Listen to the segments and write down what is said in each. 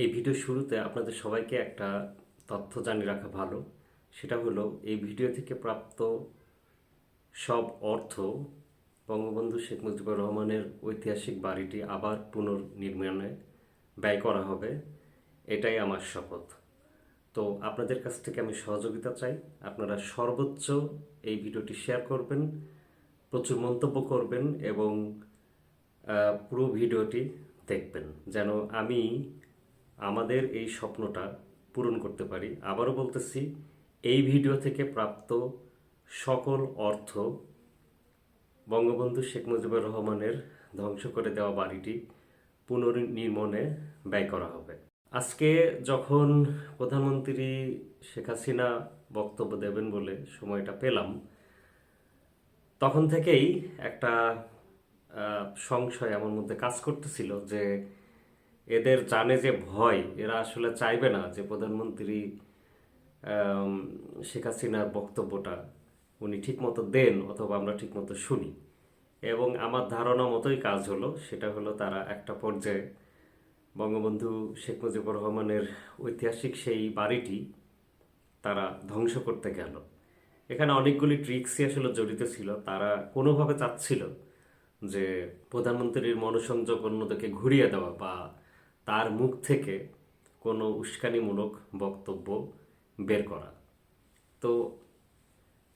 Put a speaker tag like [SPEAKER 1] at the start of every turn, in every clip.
[SPEAKER 1] এই ভিডিও শুরুতে আপনাদের সবাইকে একটা তথ্য জানিয়ে রাখা ভালো। সেটা হলো, এই ভিডিও থেকে প্রাপ্ত সব অর্থ বঙ্গবন্ধু শেখ মুজিবুর রহমানের ঐতিহাসিক বাড়িটি আবার পুনর্নির্মাণে ব্যয় করা হবে। এটাই আমার শপথ। তো আপনাদের কাছ থেকে আমি সহযোগিতা চাই। আপনারা সর্বোচ্চ এই ভিডিওটি শেয়ার করবেন, প্রচুর মন্তব্য করবেন এবং পুরো ভিডিওটি দেখবেন। যেন আমি আমাদের এই স্বপ্নটা পূরণ করতে পারি। আবারও বলতেছি, এই ভিডিও থেকে প্রাপ্ত সকল অর্থ বঙ্গবন্ধু শেখ মুজিবুর রহমানের ধ্বংস করে দেওয়া বাড়িটি পুনর্নির্মাণে ব্যয় করা হবে। আজকে যখন প্রধানমন্ত্রী শেখ হাসিনা বক্তব্য দেবেন বলে সময়টা পেলাম, তখন থেকেই একটা সংশয় আমার মধ্যে কাজ করতেছিল যে এদের জানে যে ভয়, এরা আসলে চাইবে না যে প্রধানমন্ত্রী শেখ হাসিনার বক্তব্যটা উনি ঠিকমতো দেন অথবা আমরা ঠিকমতো শুনি। এবং আমার ধারণা মতোই কাজ হলো, সেটা হলো তারা একটা পর্যায়ে বঙ্গবন্ধু শেখ মুজিবুর রহমানের ঐতিহাসিক সেই বাড়িটি তারা ধ্বংস করতে গেল। এখানে অনেকগুলি ট্রিক্সই আসলে জড়িত ছিল, তারা কোনোভাবে চাচ্ছিল যে প্রধানমন্ত্রীর মনোসংযোগ অন্যদেরকে ঘুরিয়ে দেওয়া বা তার মুখ থেকে কোনো উস্কানিমূলক বক্তব্য বের করা। তো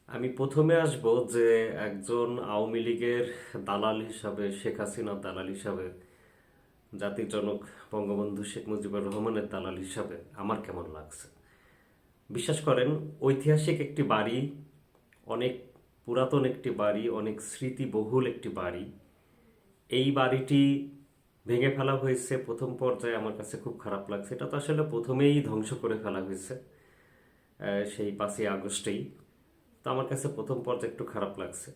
[SPEAKER 1] আমি প্রথমে আসব যে একজন আওয়ামী লীগের দালাল হিসাবে, শেখ হাসিনার দালাল হিসাবে, জাতির জনক বঙ্গবন্ধু শেখ মুজিবুর রহমানের দালাল হিসাবে আমার কেমন লাগছে? বিশ্বাস করেন, ঐতিহাসিক একটি বাড়ি, অনেক পুরাতন একটি বাড়ি, অনেক স্মৃতিবহুল একটি বাড়ি, এই বাড়িটি ভেঙে ফেলা হয়েছে, প্রথম পর্যায়ে আমার কাছে খুব খারাপ লাগছে। এটা তো আসলে প্রথমেই ধ্বংস করে ফেলা হয়েছে সেই পাঁচই আগস্টেই। তো আমার কাছে প্রথম পর্যায়ে একটু খারাপ লাগছে।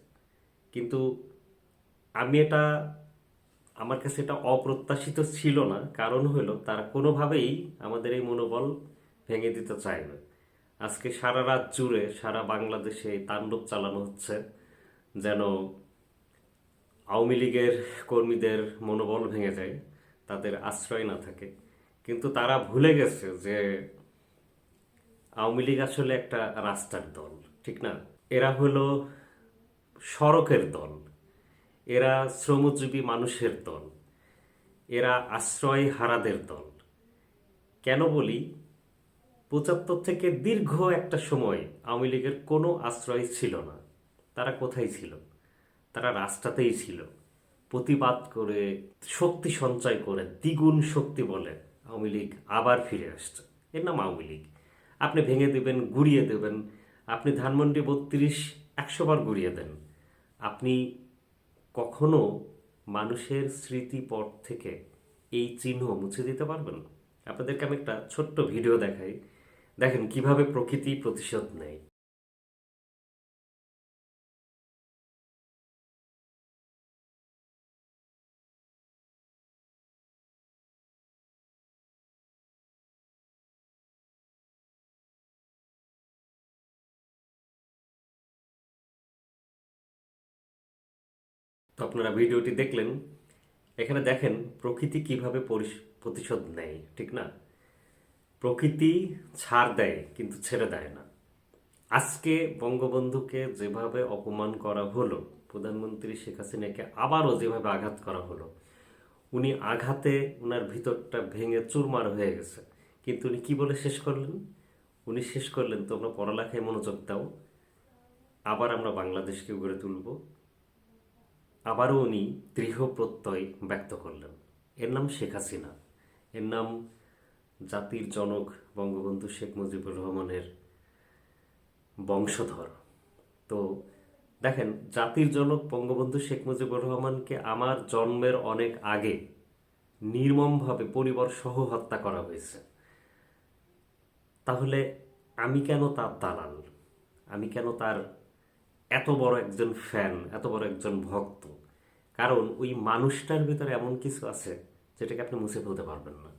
[SPEAKER 1] কিন্তু আমি এটা, আমার কাছে এটা অপ্রত্যাশিত ছিল না। কারণ হলো, তারা কোনোভাবেই আমাদের এই মনোবল ভেঙে দিতে চায় না। আজকে সারা রাত জুড়ে সারা বাংলাদেশে তাণ্ডব চালানো হচ্ছে, যেন আওয়ামী লীগের কর্মীদের মনোবল ভেঙে যায়, তাদের আশ্রয় না থাকে। কিন্তু তারা ভুলে গেছে যে আওয়ামী লীগ আসলে একটা রাস্তার দল, ঠিক না? এরা হলো সড়কের দল। এরা শ্রমজীবী মানুষের দল। এরা আশ্রয় হারাদের দল। কেন বলি? পঁচাত্তর থেকে দীর্ঘ একটা সময় আওয়ামী লীগের কোনো আশ্রয় ছিল না। তারা কোথায় ছিল? তারা রাস্তাতেই ছিল। প্রতিবাদ করে শক্তি সঞ্চয় করে দ্বিগুণ শক্তি বলে আওয়ামী লীগ আবার ফিরে আসছে। এর নাম আওয়ামী লীগ। আপনি ভেঙে দেবেন, গুড়িয়ে দেবেন। আপনি ধানমন্ডি বত্রিশ, একশো বার গুড়িয়ে দেন। আপনি কখনো মানুষের স্মৃতিপট থেকে এই চিহ্ন মুছে দিতে পারবেন? আপনাদেরকে আমি একটা ছোট্ট ভিডিও দেখাই। দেখেন কীভাবে প্রকৃতি প্রতিশোধ নেয়। তো আপনারা ভিডিওটি দেখলেন, এখানে দেখেন প্রকৃতি কীভাবে প্রতিশোধ নেয়, ঠিক না? প্রকৃতি ছাড় দেয় কিন্তু ছেড়ে দেয় না। আজকে বঙ্গবন্ধুকে যেভাবে অপমান করা হলো, প্রধানমন্ত্রী শেখ হাসিনাকে আবারও যেভাবে আঘাত করা হলো, উনি আঘাতে ওনার ভিতরটা ভেঙে চুরমার হয়ে গেছে। কিন্তু উনি কি বলে শেষ করলেন? উনি শেষ করলেন, তোমরা পড়ালেখায় মনোযোগ দাও, আবার আমরা বাংলাদেশকে গড়ে তুলব। আবারও উনি দৃঢ় প্রত্যয় ব্যক্ত করলেন। এর নাম শেখ হাসিনা। এর নাম জাতির জনক বঙ্গবন্ধু শেখ মুজিবুর রহমানের বংশধর। তো দেখেন, জাতির জনক বঙ্গবন্ধু শেখ মুজিবুর রহমানকে আমার জন্মের অনেক আগে নির্মমভাবে পরিবার সহ হত্যা করা হয়েছে। তাহলে আমি কেন তার দালাল? আমি কেন তার এত বড় একজন ফ্যান এত বড় একজন ভক্ত। কারণ ওই মানুষটার ভিতরে এমন কিছু আছে যেটাকে আপনি মুছে ফেলতে পারবেন না।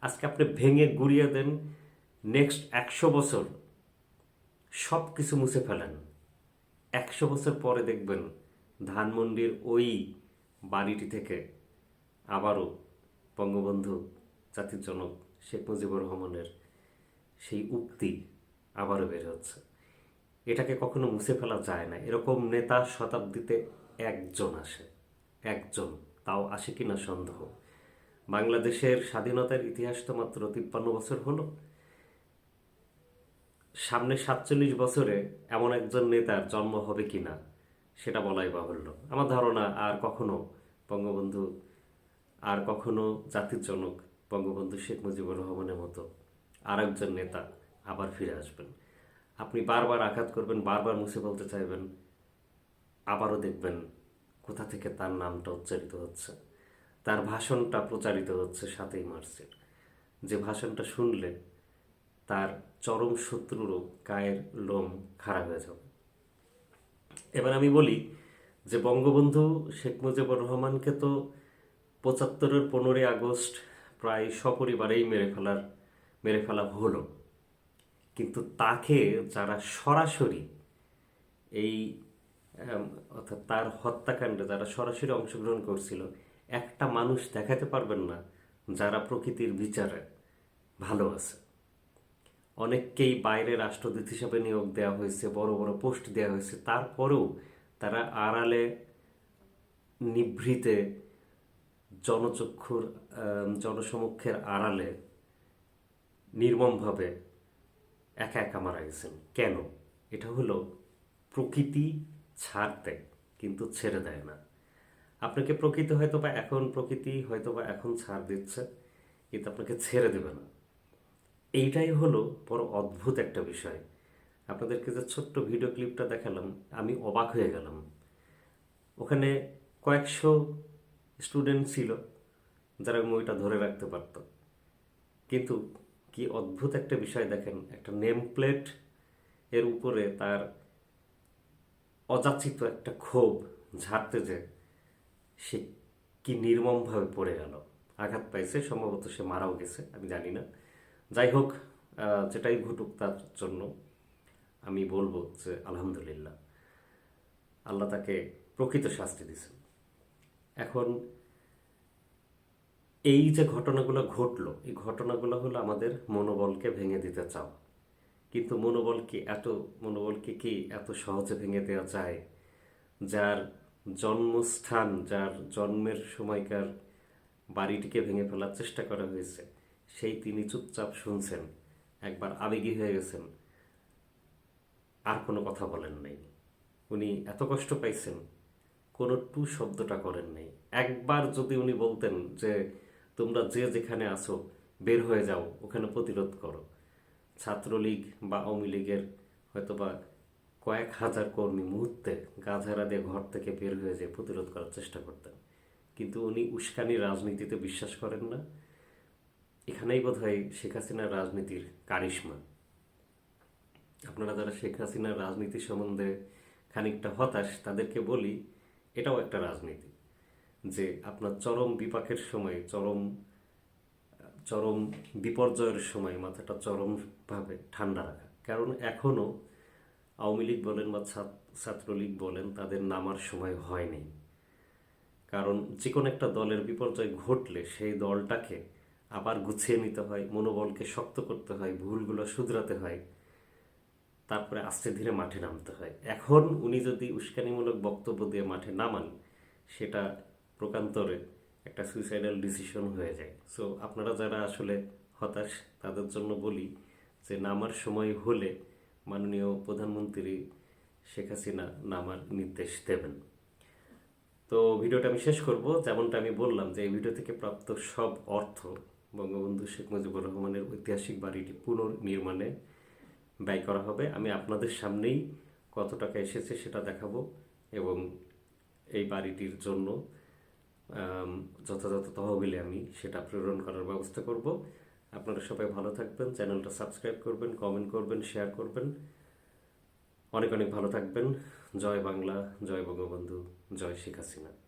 [SPEAKER 1] আজকে আপনি ভেঙে গুড়িয়ে দেন নেক্সট একশো বছর সব কিছু মুছে ফেলেন। একশো বছর পরে দেখবেন ধানমন্ডির ওই বাড়িটি থেকে আবারও বঙ্গবন্ধু জাতির জনক শেখ মুজিবুর রহমানের সেই উক্তি আবারও বের হচ্ছে। এটাকে কখনো মুছে ফেলা যায় না। এরকম নেতা শতাব্দীতে একজন আসে। একজন। তাও আসে কিনা সন্দেহ। বাংলাদেশের স্বাধীনতার ইতিহাস তো মাত্র তিপ্পান্ন বছর হলো। সামনে সাতচল্লিশ বছরে এমন একজন নেতার জন্ম হবে কিনা, সেটা বলাই বাহুল্য। আমার ধারণা আর কখনো বঙ্গবন্ধু, আর কখনো জাতির জনক বঙ্গবন্ধু শেখ মুজিবুর রহমানের মতো আর একজন নেতা আবার ফিরে আসবেন। আপনি বারবার আঘাত করবেন, বারবার মুছে বলতে চাইবেন, আবারও দেখবেন কোথা থেকে তার নামটা উচ্চারিত হচ্ছে। তার ভাষণটা প্রচারিত হচ্ছে সাতই মার্চের যে ভাষণটা শুনলে তার চরম শত্রুরও গায়ের লোম খারাপ হয়ে যাবে। এবার আমি বলি যে বঙ্গবন্ধু শেখ মুজিবুর রহমানকে তো পঁচাত্তরের পনেরোই আগস্ট প্রায় সপরিবারেই মেরে ফেলার, মেরে ফেলা হলো। কিন্তু তাকে যারা সরাসরি এই অর্থাৎ তার হত্যাকাণ্ডে যারা সরাসরি অংশগ্রহণ করছিল, একটা মানুষ দেখাতে পারবেন না যারা প্রকৃতির বিচারে ভালো আছে। অনেককেই বাইরে রাষ্ট্রদূত হিসাবে নিয়োগ দেওয়া হয়েছে, বড় বড় পোস্ট দেওয়া হয়েছে। তারপরেও তারা আড়ালে নিভৃতে জনচক্ষুর জনসমক্ষের আড়ালে নির্মমভাবে একা একা মারা গেছেন। কেন? এটা হলো প্রকৃতি ছাড় দেয়, কিন্তু ছেড়ে দেয় না। আপনাকে প্রকৃতি হয়তো বা এখন প্রকৃতি হয়তো বা এখন ছাড় দিচ্ছে, কিন্তু আপনাকে ছেড়ে দেবে না। এইটাই হলো বড় অদ্ভুত একটা বিষয়। আপনাদেরকে যে ছোট্ট ভিডিও ক্লিপটা দেখালাম, আমি অবাক হয়ে গেলাম। ওখানে কয়েকশো স্টুডেন্ট ছিল, যারা বইটা ধরে রাখতে পারত। কিন্তু কি অদ্ভুত একটা বিষয় দেখেন, একটা নেম প্লেট এর উপরে তার অযাচিত একটা ক্ষোভ ঝাড়তে যে সে কি নির্মমভাবে পড়ে গেল। আঘাত পাইছে, সম্ভবত সে মারাও গেছে, আমি জানি না। যাই হোক যেটাই ঘটুক তার জন্য আমি বলব যে আলহামদুলিল্লাহ, আল্লাহ তাকে প্রকৃত শাস্তি দিয়েছেন। এখন এই যে ঘটনাগুলো ঘটলো, এই ঘটনাগুলো হলো আমাদের মনোবলকে ভেঙে দিতে চাও। কিন্তু মনোবল কি এত মনোবলকে কি এত সহজে ভেঙে দেওয়া যায়? যার জন্মস্থান, যার জন্মের সময়কার বাড়িটিকে ভেঙে ফেলার চেষ্টা করা হয়েছে, সেই তিনি চুপচাপ শুনছেন, একবার আবেগী হয়ে গেছেন। আর কোনো কথা বলেন নাই। উনি এত কষ্ট পাইছেন, কোনো টু শব্দটা করেন নাই। একবার যদি উনি বলতেন যে তোমরা যে যেখানে আসো বের হয়ে যাও, ওখানে প্রতিরোধ করো। ছাত্রলীগ বা আওয়ামী লীগের হয়তো বা কয়েক হাজার কর্মী মুহূর্তে গাঝারা দিয়ে ঘর থেকে বের হয়ে যেয়ে প্রতিরোধ করার চেষ্টা করতেন। কিন্তু উনি উস্কানি রাজনীতিতে বিশ্বাস করেন না। এখানেই বোধ হয় শেখ হাসিনার রাজনীতির কারিশমা। আপনারা যারা শেখ হাসিনার রাজনীতি সম্বন্ধে খানিকটা হতাশ, তাদেরকে বলি, এটাও একটা রাজনীতি। যে আপনার চরম বিপাকের সময়, চরম চরম বিপর্যয়ের সময় মাথাটা চরমভাবে ঠান্ডা রাখা। কারণ এখনও আওয়ামী লীগ বলেন বা ছাত- ছাত্রলীগ বলেন, তাদের নামার সময় হয়নি কারণ যে কোনো একটা দলের বিপর্যয় ঘটলে সেই দলটাকে আবার গুছিয়ে নিতে হয়, মনোবলকে শক্ত করতে হয়, ভুলগুলো শুধরাতে হয়, তারপরে আস্তে ধীরে মাঠে নামতে হয়। এখন উনি যদি উস্কানিমূলক বক্তব্য দিয়ে মাঠে নামান, সেটা প্রকান্তরে একটা সুইসাইডাল ডিসিশন হয়ে যায়। সো আপনারা যারা আসলে হতাশ, তাদের জন্য বলি যে, নামার সময় হলে মাননীয় প্রধানমন্ত্রী শেখ হাসিনা নামার নির্দেশ দেবেন। তো, ভিডিওটা আমি শেষ করব। যেমনটা আমি বললাম যে, এই ভিডিও থেকে প্রাপ্ত সব অর্থ বঙ্গবন্ধু শেখ মুজিবুর রহমানের ঐতিহাসিক বাড়িটি পুনর্নির্মাণে ব্যয় করা হবে। আমি আপনাদের সামনেই কত টাকা এসেছে সেটা দেখাবো এবং এই বাড়িটির জন্য যথাযথ তহবিলে আমি সেটা প্রেরণ করার ব্যবস্থা করব। আপনারা সবাই ভালো থাকবেন, চ্যানেলটা সাবস্ক্রাইব করবেন কমেন্ট করবেন শেয়ার করবেন। অনেক অনেক ভালো থাকবেন। জয় বাংলা, জয় বঙ্গবন্ধু, জয় শেখ হাসিনা।